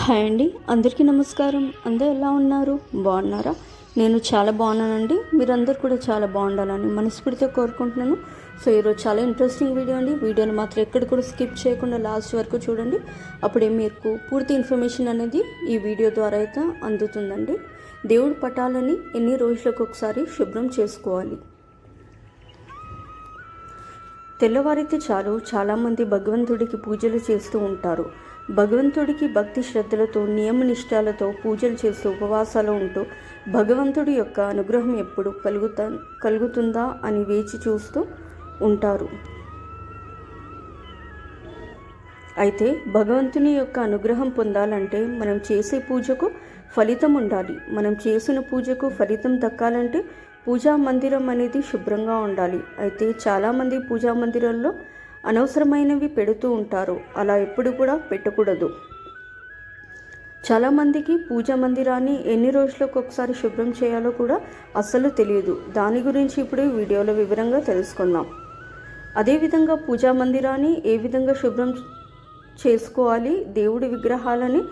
Hi అండి అందరికీ నమస్కారం. అందరూ ఎలా ఉన్నారు? బాగున్నారా? నేను చాలా బాగున్నానండి. మీరందరూ కూడా చాలా బాగుండాలని మనస్ఫూర్తితో కోరుకుంటున్నాను. సో ఈరోజు చాలా ఇంట్రెస్టింగ్ వీడియో అండి. వీడియోని మాత్రం ఎక్కడ కూడా స్కిప్ చేయకుండా లాస్ట్ వరకు చూడండి. అప్పుడే మీకు పూర్తి ఇన్ఫర్మేషన్ అనేది ఈ వీడియో ద్వారా అయితే అందుతుందండి. దేవుడి పటాలని ఎన్ని రోజులకు ఒకసారి శుభ్రం చేసుకోవాలి? తెల్లవారైతే చాలు. చాలామంది భగవంతుడికి పూజలు చేస్తూ ఉంటారు. భగవంతుడికి భక్తి శ్రద్ధలతో నియమనిష్టాలతో పూజలు చేస్తూ ఉపవాసాలు ఉంటూ భగవంతుడి యొక్క అనుగ్రహం ఎప్పుడు కలుగుతా కలుగుతుందా అని వేచి చూస్తూ ఉంటారు. అయితే భగవంతుని యొక్క అనుగ్రహం పొందాలంటే మనం చేసే పూజకు ఫలితం ఉండాలి. మనం చేసిన పూజకు ఫలితం దక్కాలంటే పూజా మందిరం అనేది శుభ్రంగా ఉండాలి. అయితే చాలామంది పూజా మందిరాల్లో అనవసరమైనవి పెడుతూ ఉంటారు. అలా ఎప్పుడు కూడా పెట్టకూడదు. చాలామందికి పూజ మందిరాన్ని ఎన్ని రోజులకు ఒకసారి శుభ్రం చేయాలో కూడా అస్సలు తెలియదు. దాని గురించి ఇప్పుడు ఈ వీడియోలో వివరంగా తెలుసుకుందాం. అదేవిధంగా పూజా మందిరాన్ని ఏ విధంగా శుభ్రం చేసుకోవాలి దేవుడి విగ్రహాలని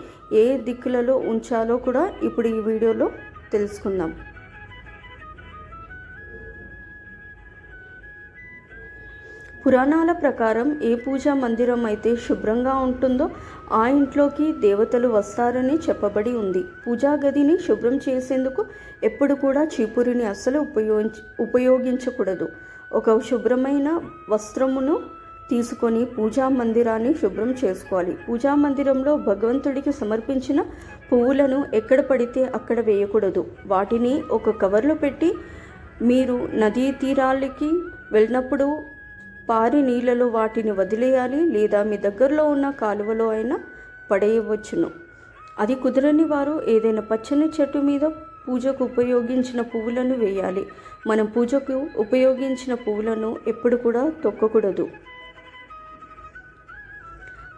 ఏ దిక్కులలో ఉంచాలో కూడా ఇప్పుడు ఈ వీడియోలో తెలుసుకుందాం. పురాణాల ప్రకారం ఏ పూజా మందిరం అయితే శుభ్రంగా ఉంటుందో ఆ ఇంట్లోకి దేవతలు వస్తారని చెప్పబడి ఉంది. పూజా గదిని శుభ్రం చేసేందుకు ఎప్పుడు కూడా చీపురిని అస్సలు ఉపయోగించ ఉపయోగించకూడదు. ఒక శుభ్రమైన వస్త్రమును తీసుకొని పూజా మందిరాన్ని శుభ్రం చేసుకోవాలి. పూజా మందిరంలో భగవంతుడికి సమర్పించిన పువ్వులను ఎక్కడ పడితే అక్కడ వేయకూడదు. వాటిని ఒక కవర్లో పెట్టి మీరు నదీ తీరాలకి వెళ్ళినప్పుడు పారి నీళ్ళలో వాటిని వదిలేయాలి లేదా మీ దగ్గరలో ఉన్న కాలువలో అయినా పడేయవచ్చును. అది కుదరని వారు ఏదైనా పచ్చని చెట్టు మీద పూజకు ఉపయోగించిన పువ్వులను వేయాలి. మనం పూజకు ఉపయోగించిన పువ్వులను ఎప్పుడు కూడా తొక్కకూడదు.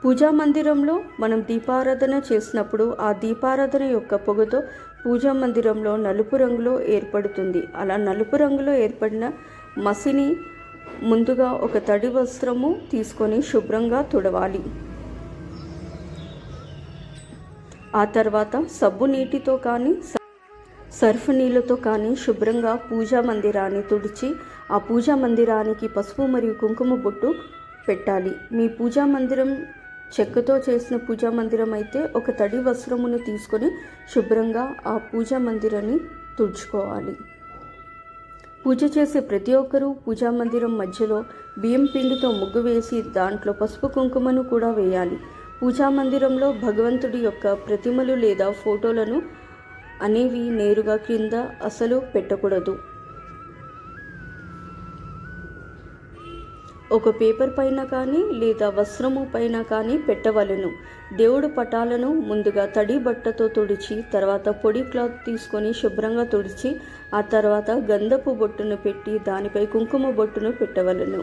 పూజా మందిరంలో మనం దీపారాధన చేసినప్పుడు ఆ దీపారాధన యొక్క పొగతో పూజా మందిరంలో నలుపు రంగులో ఏర్పడుతుంది. అలా నలుపు రంగులో ఏర్పడిన మసిని ముందుగా ఒక తడి వస్త్రము తీసుకొని శుభ్రంగా తుడవాలి. ఆ తర్వాత సబ్బు నీటితో కానీ సర్ఫ్ నీళ్ళతో కానీ శుభ్రంగా పూజా మందిరాన్ని తుడిచి ఆ పూజా మందిరానికి పసుపు మరియు కుంకుమ బొట్టు పెట్టాలి. మీ పూజా మందిరం చెక్కతో చేసిన పూజా మందిరం అయితే ఒక తడి వస్త్రమును తీసుకొని శుభ్రంగా ఆ పూజా మందిరాన్ని తుడుచుకోవాలి. పూజ చేసే ప్రతి ఒక్కరూ పూజా మందిరం మధ్యలో బియ్యం పిండితో ముగ్గు వేసి దాంట్లో పసుపు కుంకుమను కూడా వేయాలి. పూజా మందిరంలో భగవంతుడి యొక్క ప్రతిమలు లేదా ఫోటోలను అనేవి నేరుగా క్రింద అసలు పెట్టకూడదు. ఒక పేపర్ పైన కానీ లేదా వస్త్రము పైన కానీ పెట్టవలను. దేవుడు పటాలను ముందుగా తడి బట్టతో తుడిచి తర్వాత పొడి క్లాత్ తీసుకొని శుభ్రంగా తుడిచి ఆ తర్వాత గంధపు బొట్టును పెట్టి దానిపై కుంకుమ బొట్టును పెట్టవలను.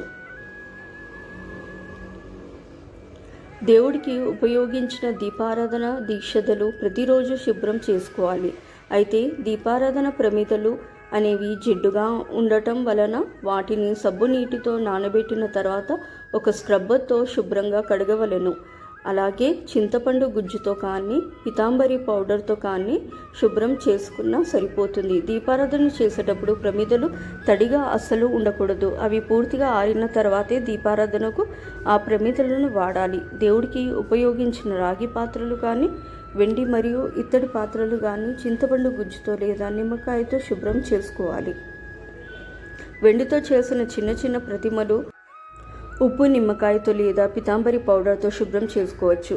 దేవుడికి ఉపయోగించిన దీపారాధన దీక్షదలు ప్రతిరోజు శుభ్రం చేసుకోవాలి. అయితే దీపారాధన ప్రమిదలు అనేవి జిడ్డుగా ఉండటం వలన వాటిని సబ్బు నీటితో నానబెట్టిన తర్వాత ఒక స్క్రబ్బర్తో శుభ్రంగా కడగవలెను. అలాగే చింతపండు గుజ్జుతో కానీ పితాంబరి పౌడర్తో కానీ శుభ్రం చేసుకున్నా సరిపోతుంది. దీపారాధన చేసేటప్పుడు ప్రమిదలు తడిగా అస్సలు ఉండకూడదు. అవి పూర్తిగా ఆరిన తర్వాతే దీపారాధనకు ఆ ప్రమిదలను వాడాలి. దేవుడికి ఉపయోగించిన రాగి పాత్రలు కానీ వెండి మరియు ఇత్తడి పాత్రలు కానీ చింతపండు గుజ్జుతో లేదా నిమ్మకాయతో శుభ్రం చేసుకోవాలి. వెండితో చేసిన చిన్న చిన్న ప్రతిమలు ఉప్పు నిమ్మకాయతో లేదా పితాంబరి పౌడర్తో శుభ్రం చేసుకోవచ్చు.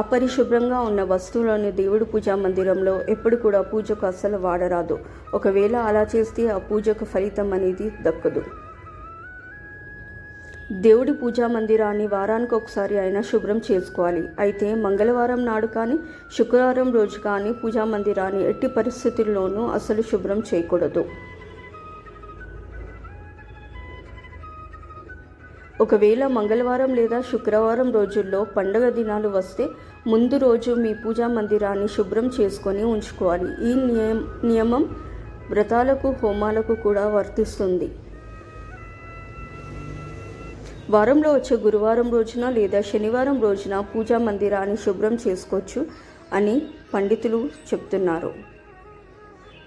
అపరిశుభ్రంగా ఉన్న వస్తువులను దేవుడి పూజా మందిరంలో ఎప్పుడు కూడా పూజకు అస్సలు వాడరాదు. ఒకవేళ అలా చేస్తే ఆ పూజకు ఫలితం అనేది దక్కదు. దేవుడి పూజా మందిరాన్ని వారానికి ఒకసారి అయినా శుభ్రం చేసుకోవాలి. అయితే మంగళవారం నాడు కానీ శుక్రవారం రోజు కానీ పూజా మందిరాన్ని ఎట్టి పరిస్థితుల్లోనూ అసలు శుభ్రం చేయకూడదు. ఒకవేళ మంగళవారం లేదా శుక్రవారం రోజుల్లో పండగ దినాలు వస్తే ముందు రోజు మీ పూజా మందిరాన్ని శుభ్రం చేసుకొని ఉంచుకోవాలి. ఈ నియమం వ్రతాలకు హోమాలకు కూడా వర్తిస్తుంది. వారంలో వచ్చే గురువారం రోజున లేదా శనివారం రోజున పూజా మందిరాన్ని శుభ్రం చేసుకోవచ్చు అని పండితులు చెప్తున్నారు.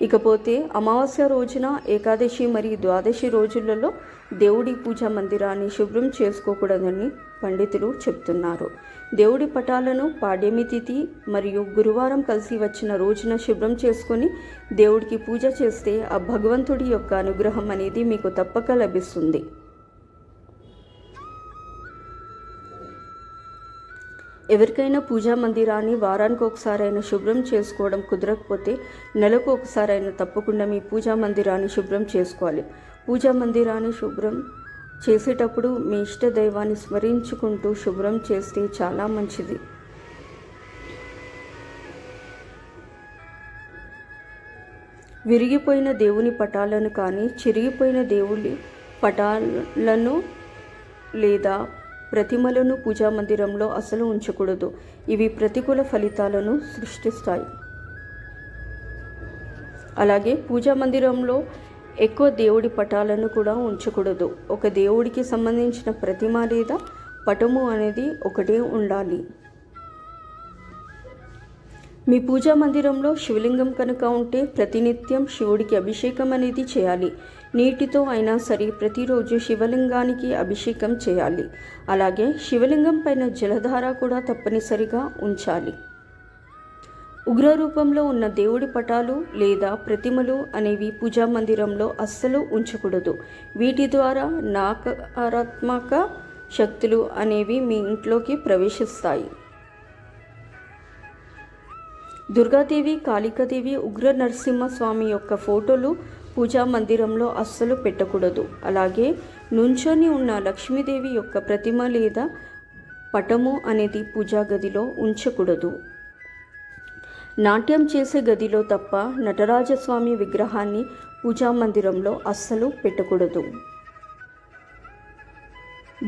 ఇకపోతే అమావాస్య రోజున ఏకాదశి మరియు ద్వాదశి రోజులలో దేవుడి పూజా మందిరాన్ని శుభ్రం చేసుకోకూడదని పండితులు చెప్తున్నారు. దేవుడి పటాలను పాడ్యమి తిథి మరియు గురువారం కలిసి వచ్చిన రోజున శుభ్రం చేసుకొని దేవుడికి పూజ చేస్తే ఆ భగవంతుడి యొక్క అనుగ్రహం అనేది మీకు తప్పక లభిస్తుంది. ఎవరికైనా పూజా మందిరాన్ని వారానికి ఒకసారైనా శుభ్రం చేసుకోవడం కుదరకపోతే నెలకు ఒకసారైనా తప్పకుండా మీ పూజా మందిరాన్ని శుభ్రం చేసుకోవాలి. పూజా మందిరాన్ని శుభ్రం చేసేటప్పుడు మీ ఇష్ట దైవాన్ని స్మరించుకుంటూ శుభ్రం చేస్తే చాలా మంచిది. విరిగిపోయిన దేవుని పటాలను కానీ చిరిగిపోయిన దేవుని పటాలను లేదా ప్రతిమలను పూజా మందిరంలో అసలు ఉంచకూడదు. ఇవి ప్రతికూల ఫలితాలను సృష్టిస్తాయి. అలాగే పూజా మందిరంలో ఎక్కువ దేవుడి పటాలను కూడా ఉంచకూడదు. ఒక దేవుడికి సంబంధించిన ప్రతిమ లేదా పటము అనేది ఒకటే ఉండాలి. మీ పూజా మందిరంలో శివలింగం కనుక ఉంటే ప్రతినిత్యం శివుడికి అభిషేకం అనేది చేయాలి. నీటితో అయినా సరే ప్రతిరోజు శివలింగానికి అభిషేకం చేయాలి. అలాగే శివలింగం పైన జలధార కూడా తప్పనిసరిగా ఉంచాలి. ఉగ్ర రూపంలో ఉన్న దేవుడి పటాలు లేదా ప్రతిమలు అనేవి పూజా మందిరంలో అస్సలు ఉంచకూడదు. వీటి ద్వారా నాకారాత్మక శక్తులు అనేవి మీ ఇంట్లోకి ప్రవేశిస్తాయి. దుర్గాదేవి కాళికాదేవి ఉగ్ర నరసింహస్వామి యొక్క ఫోటోలు పూజా మందిరంలో అస్సలు పెట్టకూడదు. అలాగే నుంచొని ఉన్న లక్ష్మీదేవి యొక్క ప్రతిమ లేదా పటము అనేది పూజా గదిలో ఉంచకూడదు. నాట్యం చేసే గదిలో తప్ప నటరాజస్వామి విగ్రహాన్ని పూజా మందిరంలో అస్సలు పెట్టకూడదు.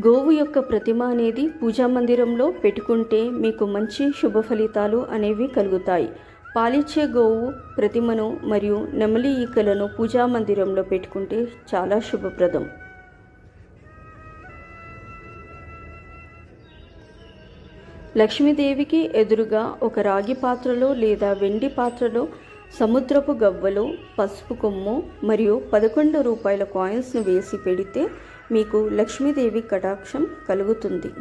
గోవు యొక్క ప్రతిమ అనేది పూజా మందిరంలో పెట్టుకుంటే మీకు మంచి శుభ ఫలితాలు అనేవి కలుగుతాయి. పాలిచ్చే గోవు ప్రతిమను మరియు నెమలి ఈకలను పూజా మందిరంలో పెట్టుకుంటే చాలా శుభప్రదం. లక్ష్మీదేవికి ఎదురుగా ఒక రాగి పాత్రలో లేదా వెండి పాత్రలో సముద్రపు గవ్వలు పసుపు కొమ్ము మరియు పదకొండు రూపాయల కాయిన్స్ను వేసి పెడితే మీకు లక్ష్మీదేవి కటాక్షం కలుగుతుంది.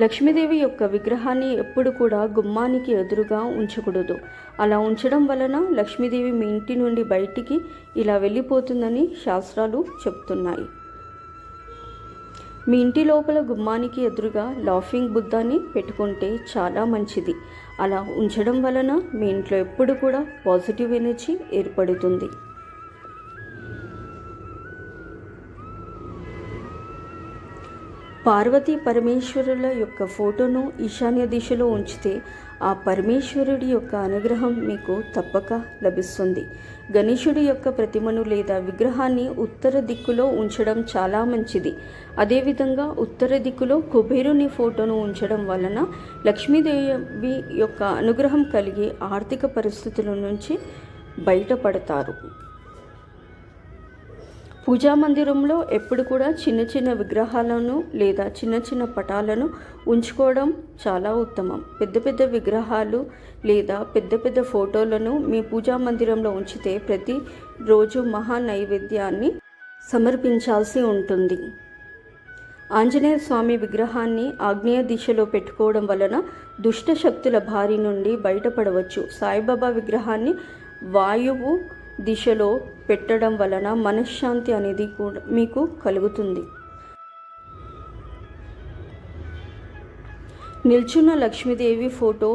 లక్ష్మీదేవి యొక్క విగ్రహాన్ని ఎప్పుడు కూడా గుమ్మానికి ఎదురుగా ఉంచకూడదు. అలా ఉంచడం వలన లక్ష్మీదేవి మీ ఇంటి నుండి బయటికి ఇలా వెళ్ళిపోతుందని శాస్త్రాలు చెప్తున్నాయి మీ ఇంటి లోపల గుమ్మానికి ఎదురుగా లాఫింగ్ బుద్ధాన్ని పెట్టుకుంటే చాలా మంచిది. అలా ఉంచడం వలన మీ ఇంట్లో ఎప్పుడు కూడా పాజిటివ్ ఎనర్జీ ఏర్పడుతుంది. పార్వతీ పరమేశ్వరుల యొక్క ఫోటోను ఈశాన్య దిశలో ఉంచితే ఆ పరమేశ్వరుడి యొక్క అనుగ్రహం మీకు తప్పక లభిస్తుంది. గణేశుడి యొక్క ప్రతిమను లేదా విగ్రహాన్ని ఉత్తర దిక్కులో ఉంచడం చాలా మంచిది. అదేవిధంగా ఉత్తర దిక్కులో కుబేరుని ఫోటోను ఉంచడం వలన లక్ష్మీదేవి యొక్క అనుగ్రహం కలిగి ఆర్థిక పరిస్థితుల నుంచి బయటపడతారు. పూజా మందిరంలో ఎప్పుడు కూడా చిన్న చిన్న విగ్రహాలను లేదా చిన్న చిన్న పటాలను ఉంచుకోవడం చాలా ఉత్తమం. పెద్ద పెద్ద విగ్రహాలు లేదా పెద్ద పెద్ద ఫోటోలను మీ పూజా మందిరంలో ఉంచితే ప్రతి రోజు మహా నైవేద్యాన్ని సమర్పించాల్సి ఉంటుంది. ఆంజనేయ స్వామి విగ్రహాన్ని ఆగ్నేయ దిశలో పెట్టుకోవడం వలన దుష్ట శక్తుల భారి నుండి బయటపడవచ్చు. సాయిబాబా విగ్రహాన్ని వాయువు దిశలో పెట్టడం వలన మనశ్శాంతి అనేది కూడా మీకు కలుగుతుంది. నిల్చున్న లక్ష్మీదేవి ఫోటో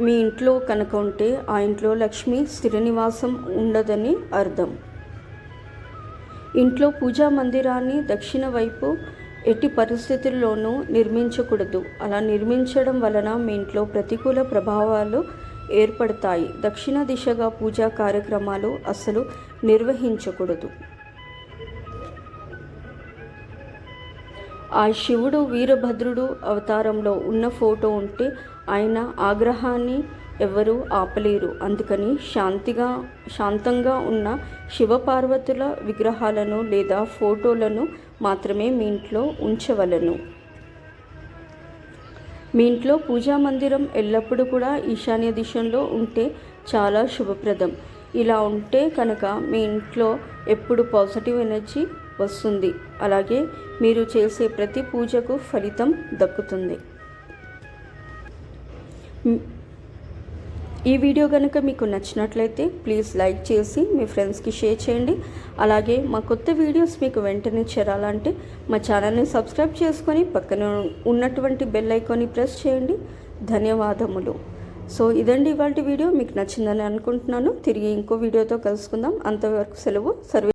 మీ ఇంట్లో కనుక ఉంటే ఆ ఇంట్లో లక్ష్మి స్థిర నివాసం ఉండదని అర్థం. ఇంట్లో పూజా మందిరాన్ని దక్షిణ వైపు ఎట్టి పరిస్థితుల్లోనూ నిర్మించకూడదు. అలా నిర్మించడం వలన మీ ఇంట్లో ప్రతికూల ప్రభావాలు ఏర్పడతాయి. దక్షిణ దిశగా పూజా కార్యక్రమాలు అసలు నిర్వహించకూడదు. ఆ శివుడు వీరభద్రుడు అవతారంలో ఉన్న ఫోటో ఉంటే ఆయన ఆగ్రహాన్ని ఎవరూ ఆపలేరు. అందుకని శాంతిగా శాంతంగా ఉన్న శివపార్వతుల విగ్రహాలను లేదా ఫోటోలను మాత్రమే మీ ఇంట్లో ఉంచవలను. మీ ఇంట్లో పూజా మందిరం ఎల్లప్పుడూ కూడా ఈశాన్య దిశలో ఉంటే చాలా శుభప్రదం. ఇలా ఉంటే కనుక మీ ఇంట్లో ఎప్పుడు పాజిటివ్ ఎనర్జీ వస్తుంది. అలాగే మీరు చేసే ప్రతి పూజకు ఫలితం దక్కుతుంది. ఈ వీడియో కనుక మీకు నచ్చినట్లయితే ప్లీజ్ లైక్ చేసి మీ ఫ్రెండ్స్కి షేర్ చేయండి. అలాగే మా కొత్త వీడియోస్ మీకు వెంటనే చేరాలంటే మా ఛానల్ని సబ్స్క్రైబ్ చేసుకొని పక్కన ఉన్నటువంటి బెల్ ఐకాన్ని ప్రెస్ చేయండి. ధన్యవాదములు. సో ఇదండి ఇవాళ వీడియో. మీకు నచ్చిందని అనుకుంటున్నాను. తిరిగి ఇంకో వీడియోతో కలుసుకుందాం. అంతవరకు సెలవు. సర్వే